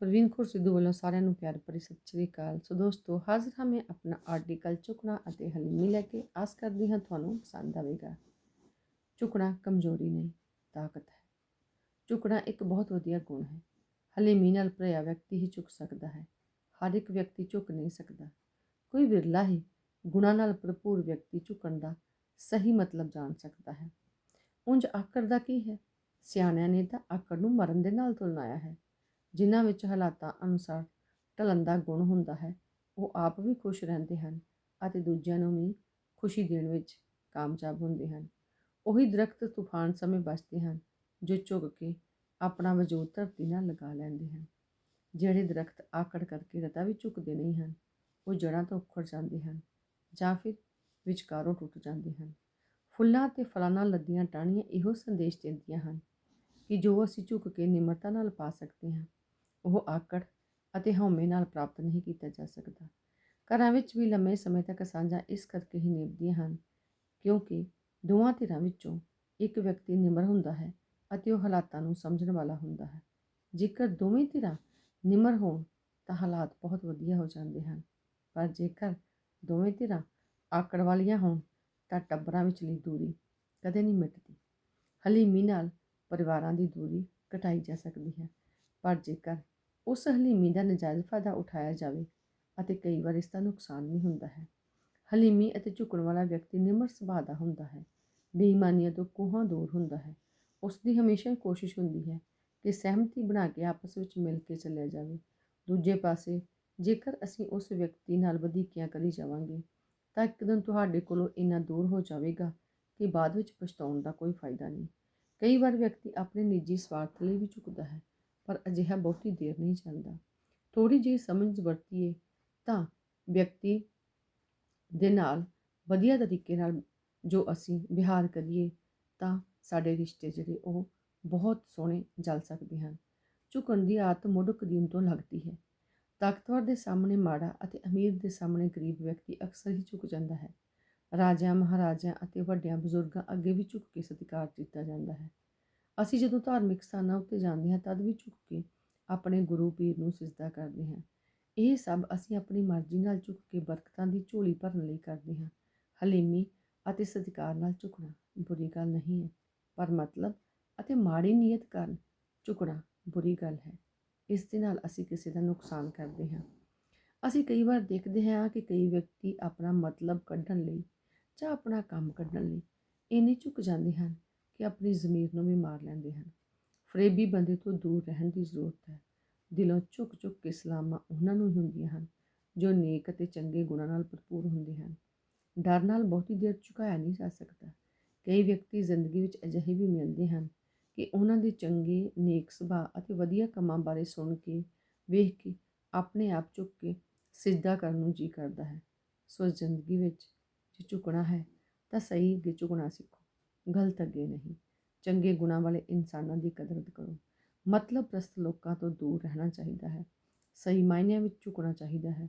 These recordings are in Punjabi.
ਪ੍ਰਵੀਨ ਕੌਰ ਸਿੱਧੂ ਵੱਲੋਂ ਸਾਰਿਆਂ ਨੂੰ ਪਿਆਰ ਭਰੀ ਸਤਿ ਸ੍ਰੀ ਅਕਾਲ। ਸੋ ਦੋਸਤੋ, ਹਾਜ਼ਰ ਹਾਂ ਮੈਂ ਆਪਣਾ ਆਰਟੀਕਲ ਚੁੱਕਣਾ ਅਤੇ ਹਲੀਮੀ ਲੈ ਕੇ ਆਸ ਕਰਦੀ ਹਾਂ ਤੁਹਾਨੂੰ ਪਸੰਦ ਆਵੇਗਾ। ਝੁਕਣਾ ਕਮਜ਼ੋਰੀ ਨਹੀਂ, ਤਾਕਤ ਹੈ। ਝੁਕਣਾ ਇੱਕ ਬਹੁਤ ਵਧੀਆ ਗੁਣ ਹੈ। ਹਲੀਮੀ ਨਾਲ ਭਰਿਆ ਵਿਅਕਤੀ ਹੀ ਝੁਕ ਸਕਦਾ ਹੈ। ਹਰ ਇੱਕ ਵਿਅਕਤੀ ਝੁਕ ਨਹੀਂ ਸਕਦਾ। ਕੋਈ ਵਿਰਲਾ ਹੀ ਗੁਣਾਂ ਨਾਲ ਭਰਪੂਰ ਵਿਅਕਤੀ ਝੁਕਣ ਦਾ ਸਹੀ ਮਤਲਬ ਜਾਣ ਸਕਦਾ ਹੈ। ਉਂਝ ਆਕੜ ਦਾ ਕੀ ਹੈ? ਸਿਆਣਿਆਂ ਨੇ ਤਾਂ ਆਕੜ ਨੂੰ ਮਰਨ ਦੇ ਨਾਲ ਤੁਲਨਾਇਆ ਹੈ। ਜਿਨ੍ਹਾਂ ਵਿੱਚ ਹਾਲਾਤਾਂ ਅਨੁਸਾਰ ਢਲਣ ਦਾ ਗੁਣ ਹੁੰਦਾ ਹੈ, ਉਹ ਆਪ ਵੀ ਖੁਸ਼ ਰਹਿੰਦੇ ਹਨ ਅਤੇ ਦੂਜਿਆਂ ਨੂੰ ਵੀ ਖੁਸ਼ੀ ਦੇਣ ਵਿੱਚ ਕਾਮਯਾਬ ਹੁੰਦੇ ਹਨ। ਉਹੀ ਦਰਖਤ ਤੂਫਾਨ ਸਮੇਂ ਬਚਦੇ ਹਨ, ਜੋ ਝੁਕ ਕੇ ਆਪਣਾ ਵਜੂਦ ਧਰਤੀ ਨਾਲ ਲਗਾ ਲੈਂਦੇ ਹਨ। ਜਿਹੜੇ ਦਰਖਤ ਆਕੜ ਕਰਕੇ ਰਤਾ ਵੀ ਝੁਕਦੇ ਨਹੀਂ ਹਨ, ਉਹ ਜੜ੍ਹਾਂ ਤੋਂ ਉਖੜ ਜਾਂਦੇ ਹਨ ਜਾਂ ਫਿਰ ਵਿਚਕਾਰੋਂ ਟੁੱਟ ਜਾਂਦੇ ਹਨ। ਫੁੱਲਾਂ ਤੇ ਫਲਾਂ ਨਾਲ ਲੱਦੀਆਂ ਟਾਹਣੀਆਂ ਇਹੋ ਸੰਦੇਸ਼ ਦਿੰਦੀਆਂ ਹਨ ਕਿ ਜੋ ਅਸੀਂ ਝੁਕ ਕੇ ਨਿਮਰਤਾ ਨਾਲ ਪਾ ਸਕਦੇ ਹਾਂ ਉਹ ਆਕੜ ਅਤੇ ਹਉਮੈ ਨਾਲ ਪ੍ਰਾਪਤ ਨਹੀਂ ਕੀਤਾ ਜਾ ਸਕਦਾ। ਘਰਾਂ ਵਿੱਚ ਵੀ ਲੰਮੇ ਸਮੇਂ ਤੱਕ ਸਾਂਝਾਂ ਇਸ ਕਰਕੇ ਹੀ ਨਿਭਦੀਆਂ ਹਨ, ਕਿਉਂਕਿ ਦੋਵਾਂ ਧਿਰਾਂ ਵਿੱਚੋਂ ਇੱਕ ਵਿਅਕਤੀ ਨਿਮਰ ਹੁੰਦਾ ਹੈ ਅਤੇ ਉਹ ਹਾਲਾਤਾਂ ਨੂੰ ਸਮਝਣ ਵਾਲਾ ਹੁੰਦਾ ਹੈ। ਜੇਕਰ ਦੋਵੇਂ ਧਿਰਾਂ ਨਿਮਰ ਹੋਣ, ਤਾਂ ਹਾਲਾਤ ਬਹੁਤ ਵਧੀਆ ਹੋ ਜਾਂਦੇ ਹਨ। ਪਰ ਜੇਕਰ ਦੋਵੇਂ ਧਿਰਾਂ ਆਕੜ ਵਾਲੀਆਂ ਹੋਣ, ਤਾਂ ਟੱਬਰਾਂ ਵਿਚਲੀ ਦੂਰੀ ਕਦੇ ਨਹੀਂ ਮਿਟਦੀ। ਹਲੀਮੀ ਨਾਲ ਪਰਿਵਾਰਾਂ ਦੀ ਦੂਰੀ ਘਟਾਈ ਜਾ ਸਕਦੀ ਹੈ। ਪਰ ਜੇਕਰ ਉਸ ਹਲੀਮੀ ਦਾ ਨਜਾਇਜ਼ ਫਾਇਦਾ ਉਠਾਇਆ ਜਾਵੇ ਅਤੇ ਕਈ ਵਾਰ ਇਸ ਦਾ ਨੁਕਸਾਨ ਵੀ ਹੁੰਦਾ ਹੈ। ਹਲੀਮੀ ਅਤੇ ਝੁਕਣ ਵਾਲਾ ਵਿਅਕਤੀ ਨਿਮਰ ਸੁਭਾਅ ਦਾ ਹੁੰਦਾ ਹੈ, ਬੇਈਮਾਨੀਆਂ ਤੋਂ ਕੋਹਾਂ ਦੂਰ ਹੁੰਦਾ ਹੈ। ਉਸ ਦੀ ਹਮੇਸ਼ਾ ਕੋਸ਼ਿਸ਼ ਹੁੰਦੀ ਹੈ ਕਿ ਸਹਿਮਤੀ ਬਣਾ ਕੇ ਆਪਸ ਵਿੱਚ ਮਿਲ ਕੇ ਚੱਲਿਆ ਜਾਵੇ। ਦੂਜੇ ਪਾਸੇ, ਜੇਕਰ ਅਸੀਂ ਉਸ ਵਿਅਕਤੀ ਨਾਲ ਵਧੀਕੀਆਂ ਕਰੀ ਜਾਵਾਂਗੇ, ਤਾਂ ਇੱਕ ਦਿਨ ਤੁਹਾਡੇ ਕੋਲੋਂ ਇੰਨਾ ਦੂਰ ਹੋ ਜਾਵੇਗਾ ਕਿ ਬਾਅਦ ਵਿੱਚ ਪਛਤਾਉਣ ਦਾ ਕੋਈ ਫਾਇਦਾ ਨਹੀਂ। ਕਈ ਵਾਰ ਵਿਅਕਤੀ ਆਪਣੇ ਨਿੱਜੀ ਸਵਾਰਥ ਲਈ ਵੀ ਝੁਕਦਾ ਹੈ ਪਰ ਅਜਿਹਾ ਬਹੁਤੀ ਦੇਰ ਨਹੀਂ ਚੱਲਦਾ। ਥੋੜੀ ਜਿਹੀ ਸਮਝ ਵਰਤੀਏ ਤਾਂ ਵਿਅਕਤੀ ਦੇ ਨਾਲ ਵਧੀਆ ਤਰੀਕੇ ਨਾਲ ਜੋ ਅਸੀਂ ਵਿਹਾਰ ਕਰੀਏ ਤਾਂ ਸਾਡੇ ਰਿਸ਼ਤੇ ਜਿਹੜੇ ਉਹ ਬਹੁਤ ਸੋਹਣੇ ਜਲ ਸਕਦੇ ਹਨ। ਝੁਕਣ ਦੀ ਆਦਤ ਮੁੱਢ ਕਦੀਮ ਤੋਂ ਲੱਗਦੀ ਹੈ। ਤਾਕਤਵਰ ਦੇ ਸਾਹਮਣੇ ਮਾੜਾ ਅਤੇ ਅਮੀਰ ਦੇ ਸਾਹਮਣੇ ਗਰੀਬ ਵਿਅਕਤੀ ਅਕਸਰ ਹੀ ਝੁਕ ਜਾਂਦਾ ਹੈ। ਰਾਜਿਆਂ, ਮਹਾਰਾਜਿਆਂ ਅਤੇ ਵੱਡਿਆਂ ਬਜ਼ੁਰਗਾਂ ਅੱਗੇ ਵੀ ਝੁਕ ਕੇ ਸਤਿਕਾਰ ਦਿੱਤਾ ਜਾਂਦਾ ਹੈ। ਅਸੀਂ ਜਦੋਂ ਧਾਰਮਿਕ ਸਥਾਨਾਂ ਉੱਤੇ ਜਾਂਦੇ ਹਾਂ, ਤਦ ਵੀ ਝੁਕ ਕੇ ਆਪਣੇ ਗੁਰੂ ਪੀਰ ਨੂੰ ਸਿਜਦਾ ਕਰਦੇ ਹਾਂ। ਇਹ ਸਭ ਅਸੀਂ ਆਪਣੀ ਮਰਜ਼ੀ ਨਾਲ ਝੁਕ ਕੇ ਬਰਕਤਾਂ ਦੀ ਝੋਲੀ ਭਰਨ ਲਈ ਕਰਦੇ ਹਾਂ। ਹਲੀਮੀ ਅਤੇ ਸਤਿਕਾਰ ਨਾਲ ਝੁਕਣਾ ਬੁਰੀ ਗੱਲ ਨਹੀਂ ਹੈ, ਪਰ ਮਤਲਬ ਅਤੇ ਮਾੜੀ ਨੀਅਤ ਕਾਰਨ ਝੁਕਣਾ ਬੁਰੀ ਗੱਲ ਹੈ। ਇਸ ਦੇ ਨਾਲ ਅਸੀਂ ਕਿਸੇ ਦਾ ਨੁਕਸਾਨ ਕਰਦੇ ਹਾਂ। ਅਸੀਂ ਕਈ ਵਾਰ ਦੇਖਦੇ ਹਾਂ ਕਿ ਕਈ ਵਿਅਕਤੀ ਆਪਣਾ ਮਤਲਬ ਕੱਢਣ ਲਈ ਜਾਂ ਆਪਣਾ ਕੰਮ ਕੱਢਣ ਲਈ ਇੰਨੇ ਝੁਕ ਜਾਂਦੇ ਹਨ ਕਿ ਆਪਣੀ ਜ਼ਮੀਰ ਨੂੰ ਵੀ ਮਾਰ ਲੈਂਦੇ ਹਨ। ਫਰੇਬੀ ਬੰਦੇ ਤੋਂ ਦੂਰ ਰਹਿਣ ਦੀ ਜ਼ਰੂਰਤ ਹੈ। ਦਿਲੋਂ ਝੁਕ ਝੁਕ ਕੇ ਸਲਾਮਾਂ ਉਹਨਾਂ ਨੂੰ ਹੀ ਹੁੰਦੀਆਂ ਹਨ, ਜੋ ਨੇਕ ਅਤੇ ਚੰਗੇ ਗੁਣਾਂ ਨਾਲ ਭਰਪੂਰ ਹੁੰਦੇ ਹਨ। ਡਰ ਨਾਲ ਬਹੁਤੀ ਦੇਰ ਝੁਕਾਇਆ ਨਹੀਂ ਜਾ ਸਕਦਾ। ਕਈ ਵਿਅਕਤੀ ਜ਼ਿੰਦਗੀ ਵਿੱਚ ਅਜਿਹੇ ਵੀ ਮਿਲਦੇ ਹਨ ਕਿ ਉਹਨਾਂ ਦੇ ਚੰਗੇ, ਨੇਕ ਸੁਭਾਅ ਅਤੇ ਵਧੀਆ ਕੰਮਾਂ ਬਾਰੇ ਸੁਣ ਕੇ, ਵੇਖ ਕੇ, ਆਪਣੇ ਆਪ ਝੁਕ ਕੇ ਸਿੱਧਾ ਕਰਨ ਨੂੰ ਜੀ ਕਰਦਾ ਹੈ। ਸੋ ਜ਼ਿੰਦਗੀ ਵਿੱਚ ਜੇ ਝੁਕਣਾ ਹੈ ਤਾਂ ਸਹੀ ਅੱਗੇ ਝੁਕਣਾ ਸਿੱਖੋ। ਗਲਤ ਅੱਗੇ ਨਹੀਂ। ਚੰਗੇ ਗੁਣਾਂ ਵਾਲੇ ਇਨਸਾਨਾਂ ਦੀ ਕਦਰ ਕਰੋ। ਮਤਲਬ ਪ੍ਰਸਤ ਲੋਕਾਂ ਤੋਂ ਦੂਰ ਰਹਿਣਾ ਚਾਹੀਦਾ ਹੈ। ਸਹੀ ਮਾਇਨਿਆਂ ਵਿੱਚ ਝੁਕਣਾ ਚਾਹੀਦਾ ਹੈ।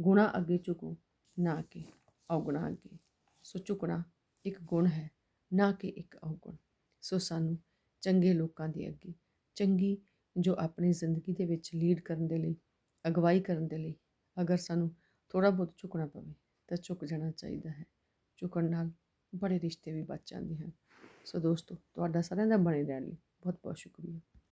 ਗੁਣਾ ਅੱਗੇ ਝੁਕੋ, ਨਾ ਕਿ ਔਗਣਾ ਅੱਗੇ। ਸੋ ਝੁਕਣਾ ਇੱਕ ਗੁਣ ਹੈ, ਨਾ ਕਿ ਇੱਕ ਔਗਣ। ਸੋ ਸਾਨੂੰ ਚੰਗੇ ਲੋਕਾਂ ਦੇ ਅੱਗੇ, ਚੰਗੀ ਜੋ ਆਪਣੀ ਜ਼ਿੰਦਗੀ ਦੇ ਵਿੱਚ ਲੀਡ ਕਰਨ ਦੇ ਲਈ, ਅਗਵਾਈ ਕਰਨ ਦੇ ਲਈ, ਅਗਰ ਸਾਨੂੰ ਥੋੜਾ ਬਹੁਤ ਝੁਕਣਾ ਪਵੇ, ਤਾਂ ਝੁਕ ਜਾਣਾ ਚਾਹੀਦਾ ਹੈ। ਝੁਕਣ ਨਾਲ ਬੜੇ ਰਿਸ਼ਤੇ ਵੀ ਬਚ ਜਾਂਦੇ ਹਨ। ਸੋ ਦੋਸਤੋ, ਤੁਹਾਡਾ ਸਾਰਿਆਂ ਦਾ ਬਣੇ ਰਹਿਣ ਲਈ ਬਹੁਤ ਬਹੁਤ ਸ਼ੁਕਰੀਆ।